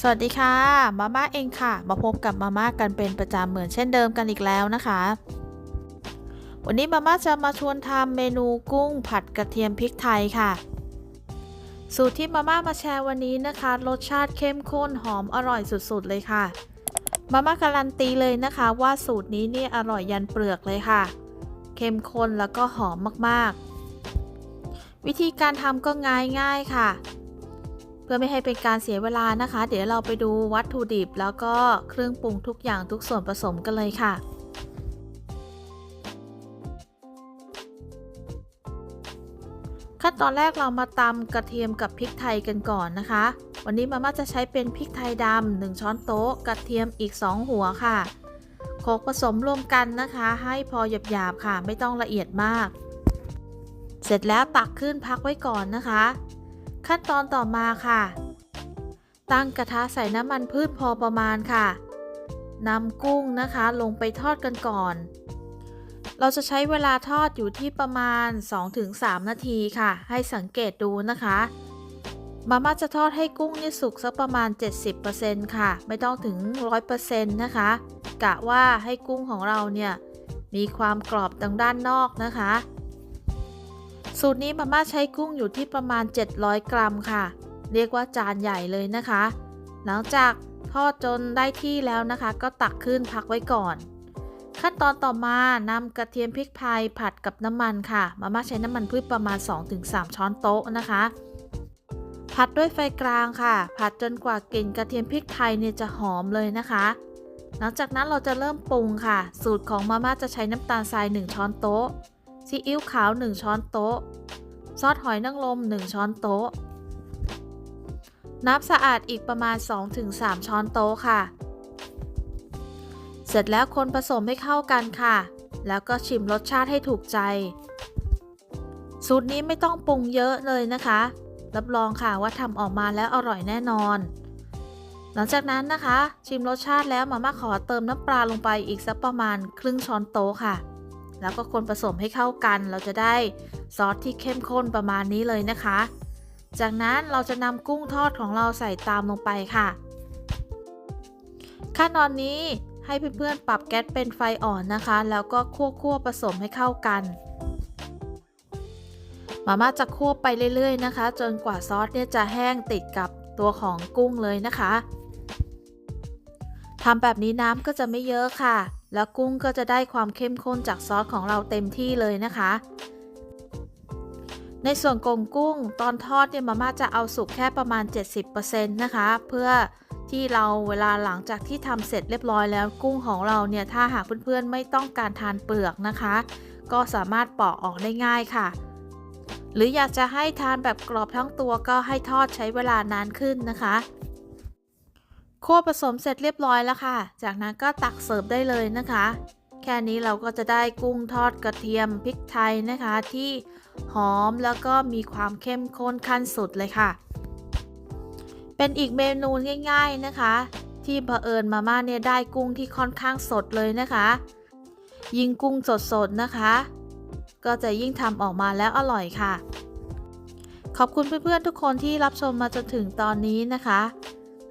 สวัสดีค่ะ มาม่าเองค่ะ มาพบกับมาม่ากันเป็นประจำเหมือนเช่นเดิมกันอีกแล้วนะคะ วันนี้มาม่าจะมาชวนทำเมนูกุ้งผัดกระเทียมพริกไทยค่ะ สูตรที่มาม่ามาแชร์วันนี้นะคะ รสชาติเข้มข้นหอมอร่อยสุดๆเลยค่ะ มาม่าการันตีเลยนะคะ ว่าสูตรนี้นี่อร่อยยันเปลือกเลยค่ะ เข้มข้นแล้วก็หอมมากๆ วิธีการทำก็ง่ายๆค่ะ เพื่อไม่ให้เป็นการเสียเวลานะคะ เดี๋ยวเราไปดูวัตถุดิบ แล้วก็เครื่องปรุงทุกอย่างทุกส่วนผสมกันเลยค่ะขั้นตอนแรกเรามาตำกระเทียมกับพริกไทยกันก่อนนะคะ วันนี้มาม่าจะใช้เป็นพริกไทยดำ1ช้อนโต๊ะ กระเทียมอีก 2 หัวค่ะโขลกผสมรวมกันนะคะ ให้พอหยาบๆค่ะ ไม่ต้องละเอียดมาก เสร็จแล้วตักขึ้นพักไว้ก่อนนะคะ ขั้นตอนต่อมาค่ะ ตั้งกระทะใส่น้ำมันพืชพอประมาณค่ะนำกุ้งนะคะลงไปทอดกันก่อน เราจะใช้เวลาทอดอยู่ที่ประมาณ 2-3 นาทีค่ะ ให้สังเกตดูนะคะ มาม่าจะทอดให้กุ้งนี่สุกสักประมาณ 70%ค่ะ ไม่ต้องถึง 100%นะคะ กะว่าให้กุ้งของเราเนี่ยมีความกรอบทางด้านนอกนะคะ สูตรนี้มาม่าใช้กุ้งอยู่ที่ประมาณ 700 กรัมค่ะ เรียกว่าจานใหญ่เลยนะคะ หลังจากทอดจนได้ที่แล้วนะคะ ก็ตักขึ้นพักไว้ก่อน ขั้นตอนต่อมานำกระเทียมพริกไทยผัดกับน้ำมันค่ะมาม่าใช้น้ำมันพืชประมาณ 2-3 ช้อนโต๊ะนะคะ ผัดด้วยไฟกลางค่ะ ผัดจนกว่ากลิ่นกระเทียมพริกไทยเนี่ยจะหอมเลยนะคะ หลังจากนั้นเราจะเริ่มปรุงค่ะ สูตรของมาม่าจะใช้น้ำตาลทราย 1 ช้อนโต๊ะ ซีอิ๊วขาว 1 ช้อนโต๊ะ ซอสหอยนางรม 1 ช้อนโต๊ะ น้ำสะอาดอีกประมาณ 2-3 ช้อนโต๊ะค่ะ เสร็จแล้วคนผสมให้เข้ากันค่ะ แล้วก็ชิมรสชาติให้ถูกใจ สูตรนี้ไม่ต้องปรุงเยอะเลยนะคะ รับรองค่ะว่าทำออกมาแล้วอร่อยแน่นอน หลังจากนั้นนะคะ ชิมรสชาติแล้วมาม่าขอเติมน้ำปลาลงไปอีกสักประมาณครึ่งช้อนโต๊ะค่ะ แล้วก็คนผสมให้เข้ากัน เราจะได้ซอสที่เข้มข้นประมาณนี้เลยนะคะ จากนั้นเราจะนำกุ้งทอดของเราใส่ตามลงไปค่ะ ขั้นตอนนี้ให้เพื่อนๆปรับแก๊สเป็นไฟอ่อนนะคะ แล้วก็คั่วๆผสมให้เข้ากันมาม่าจะคั่วไปเรื่อยๆนะคะ จนกว่าซอสเนี่ยจะแห้งติดกับตัวของกุ้งเลยนะคะทำแบบนี้น้ำก็จะไม่เยอะค่ะ แล้วกุ้งก็จะได้ความเข้มข้นจากซอสของเราเต็มที่เลยนะคะ ในส่วนกลมกุ้งตอนทอดเนี่ยมาม่าจะเอาสุกแค่ประมาณ 70%นะคะ เพื่อที่เราเวลาหลังจากที่ทำเสร็จเรียบร้อยแล้วกุ้งของเราเนี่ยถ้าหากเพื่อนๆไม่ต้องการทานเปลือกนะคะ ก็สามารถปอกออกได้ง่ายค่ะ หรืออยากจะให้ทานแบบกรอบทั้งตัวก็ให้ทอดใช้เวลานานขึ้นนะคะ คั่วผสมเสร็จเรียบร้อยแล้วค่ะ จากนั้นก็ตักเสิร์ฟได้เลยนะคะ แค่นี้เราก็จะได้กุ้งทอดกระเทียมพริกไทยนะคะ ที่หอมแล้วก็มีความเข้มข้นขั้นสุดเลยค่ะ เป็นอีกเมนูง่าย ๆนะคะ ที่เผอิญมาม่าเนี่ยได้กุ้งที่ค่อนข้างสดเลยนะคะ ยิ่งกุ้งสดๆนะคะ ก็จะยิ่งทำออกมาแล้วอร่อยค่ะ ขอบคุณเพื่อนๆทุกคนที่รับชมมาจนถึงตอนนี้นะคะ